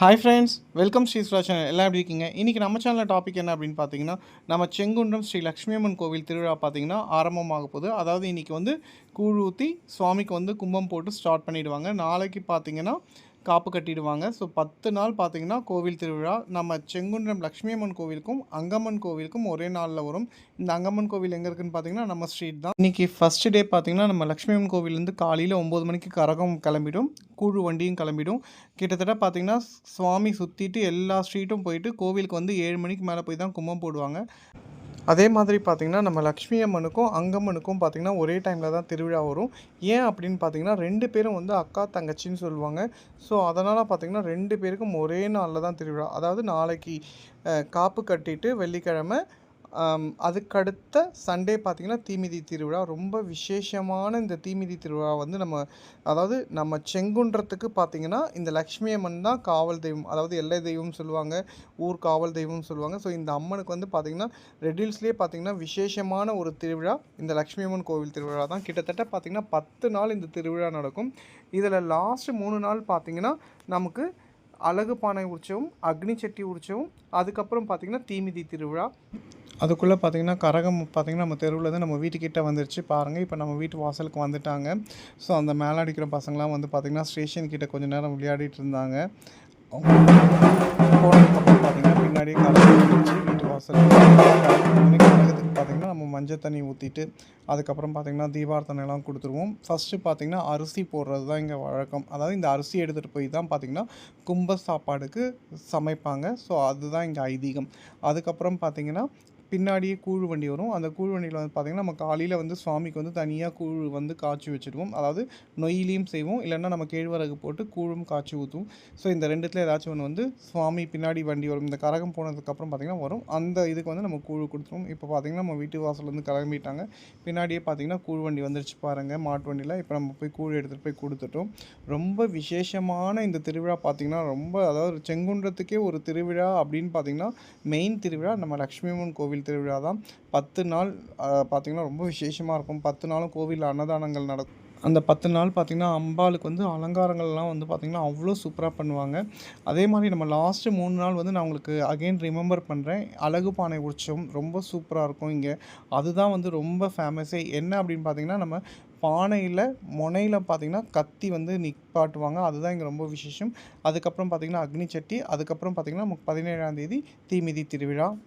Hi friends welcome Sri சுரா channel எல்லாம் எப்படி இருக்கீங்க? இன்றைக்கி நம்ம சேனலில் டாபிக் என்ன அப்படின்னு பார்த்தீங்கன்னா நம்ம செங்குன்றம் ஸ்ரீ லக்ஷ்மி அம்மன் கோவில் திருவிழா பார்த்தீங்கன்னா ஆரம்பமாக போகுது. அதாவது இன்றைக்கி வந்து கூழ் ஊற்றி சுவாமிக்கு வந்து கும்பம் போட்டு ஸ்டார்ட் பண்ணிவிடுவாங்க நாளைக்கு பார்த்தீங்கன்னா காப்பு கட்டிடுவாங்க. ஸோ பத்து நாள் பார்த்தீங்கன்னா கோவில் திருவிழா. நம்ம செங்குன்றம் லக்ஷ்மி அம்மன் கோவிலுக்கும் அங்கம்மன் கோவிலுக்கும் ஒரே நாளில் வரும். இந்த அங்கம்மன் கோவில் எங்கே இருக்குன்னு பார்த்தீங்கன்னா நம்ம ஸ்ட்ரீட் தான். இன்றைக்கி ஃபஸ்ட் டே பார்த்தீங்கன்னா நம்ம லக்ஷ்மி அம்மன் கோவிலேருந்து காலையில் ஒம்பது மணிக்கு கரகம் கிளம்பிடும். கூழு வண்டியும் கிளம்பிடும். கிட்டத்தட்ட பார்த்தீங்கன்னா சுவாமி சுற்றிட்டு எல்லா ஸ்ட்ரீட்டும் போயிட்டு கோவிலுக்கு வந்து ஏழு மணிக்கு மேலே போய் தான் கும்பம் போடுவாங்க. அதே மாதிரி பார்த்திங்கன்னா நம்ம லக்ஷ்மி அம்மனுக்கும் அங்கம்மனுக்கும் பார்த்திங்கன்னா ஒரே டைமில் தான் திருவிழா வரும். ஏன் அப்படின்னு பார்த்தீங்கன்னா ரெண்டு பேரும் வந்து அக்கா தங்கச்சின்னு சொல்லுவாங்க. ஸோ அதனால் பார்த்திங்கன்னா ரெண்டு பேருக்கும் ஒரே நாளில் தான் திருவிழா. அதாவது நாளைக்கு காப்பு கட்டிட்டு வெள்ளிக்கிழமை அதுக்கடுத்த சண்டே பார்த்திங்கன்னா தீமிதி திருவிழா. ரொம்ப விசேஷமான இந்த தீமிதி திருவிழா வந்து நம்ம அதாவது நம்ம செங்குன்றத்துக்கு பார்த்திங்கன்னா இந்த லக்ஷ்மி அம்மன் தான் காவல் தெய்வம். அதாவது எல்லை தெய்வம்னு சொல்லுவாங்க ஊர் காவல் தெய்வம்னு சொல்லுவாங்க. ஸோ இந்த அம்மனுக்கு வந்து பார்த்திங்கன்னா ரெடில்ஸ்லேயே பார்த்திங்கன்னா விசேஷமான ஒரு திருவிழா. இந்த லக்ஷ்மி அம்மன் கோவில் திருவிழா தான். கிட்டத்தட்ட பார்த்திங்கன்னா பத்து நாள் இந்த திருவிழா நடக்கும். இதில் லாஸ்ட்டு மூணு நாள் பார்த்திங்கன்னா நமக்கு அழகு பானை உற்சவம் அக்னி சட்டி உற்சவம் அதுக்கப்புறம் பார்த்திங்கன்னா தீமிதி திருவிழா. அதுக்குள்ளே பார்த்தீங்கன்னா கரகம் பார்த்திங்கன்னா நம்ம தெருவில் தான் நம்ம வீட்டுக்கிட்ட வந்துருச்சு. பாருங்கள் இப்போ நம்ம வீட்டு வாசலுக்கு வந்துட்டாங்க. ஸோ அந்த மேலே அடிக்கிற பசங்களாம் வந்து பார்த்திங்கன்னா ஸ்டேஷன் கிட்டே கொஞ்சம் நேரம் விளையாடிட்டு இருந்தாங்க. அவங்க போனதுக்கப்புறம் பார்த்தீங்கன்னா பின்னாடியே கரகம் வந்துருச்சு வீட்டு வாசலுக்கு. கரகத்துக்கு நம்ம மஞ்சள் தண்ணி ஊற்றிட்டு அதுக்கப்புறம் பார்த்திங்கன்னா தீபார்த்தனைலாம் கொடுத்துருவோம். ஃபஸ்ட்டு பார்த்தீங்கன்னா அரிசி போடுறது தான் இங்கே வழக்கம். அதாவது இந்த அரிசி எடுத்துகிட்டு போய் தான் பார்த்தீங்கன்னா கும்ப சாப்பாடுக்கு சமைப்பாங்க. ஸோ அதுதான் இங்கே ஐதீகம். அதுக்கப்புறம் பார்த்தீங்கன்னா பின்னாடியே கூழ் வண்டி வரும். அந்த கூழ் வண்டியில் வந்து பார்த்திங்கன்னா நம்ம காலையில் வந்து சுவாமிக்கு வந்து தனியாக கூழ் வந்து காய்ச்சி வச்சுடுவோம் அதாவது நொயிலையும் செய்வோம். இல்லைன்னா நம்ம கேழ்வரகு போட்டு கூழும் காய்ச்சி ஊற்றுவோம் ஸோ இந்த ரெண்டுத்தில் ஏதாச்சும் ஒன்று வந்து சுவாமி பின்னாடி வண்டி வரும். இந்த கரகம் போனதுக்கப்புறம் பார்த்திங்கன்னா வரும். அந்த இதுக்கு வந்து நம்ம கூழ் கொடுத்துருவோம். இப்போ பார்த்திங்கன்னா நம்ம வீட்டு வாசல்லேருந்து கிளம்பிட்டாங்க. பின்னாடியே பார்த்திங்கன்னா கூழ் வண்டி வந்துருச்சு பாருங்கள் மாட்டு வண்டியில். இப்போ நம்ம போய் கூழ் எடுத்துகிட்டு போய் கொடுத்துட்டோம். ரொம்ப விசேஷமான இந்த திருவிழா பார்த்திங்கன்னா ரொம்ப அதாவது செங்குன்றத்துக்கே ஒரு திருவிழா அப்படின்னு பார்த்திங்கன்னா மெயின் திருவிழா நம்ம லக்ஷ்மி அம்மன் கோவில் திருவிழா தான் பத்து நாள் பார்த்திங்கன்னா ரொம்ப விசேஷமாக இருக்கும். பத்து நாளும் கோவிலில் அன்னதானங்கள் நடக்கும் அந்த பத்து நாள் பார்த்திங்கன்னா அம்பாளுக்கு வந்து அலங்காரங்கள்லாம் வந்து பார்த்திங்கன்னா அவ்வளோ சூப்பராக பண்ணுவாங்க. அதே மாதிரி நம்ம லாஸ்ட்டு மூணு நாள் வந்து நான் உங்களுக்கு அகைன் ரிமெம்பர் பண்ணுறேன் அழகு பானை உற்சவம் ரொம்ப சூப்பராக இருக்கும் இங்கே. அதுதான் வந்து ரொம்ப ஃபேமஸே என்ன அப்படின்னு பார்த்தீங்கன்னா நம்ம பானையில் முனையில் பார்த்தீங்கன்னா கத்தி வந்து நிப்பாட்டுவாங்க. அதுதான் இங்கே ரொம்ப விசேஷம். அதுக்கப்புறம் பார்த்திங்கன்னா அக்னி சட்டி அதுக்கப்புறம் பார்த்தீங்கன்னா நமக்கு பதினேழாம் தேதி தீமிதி திருவிழா.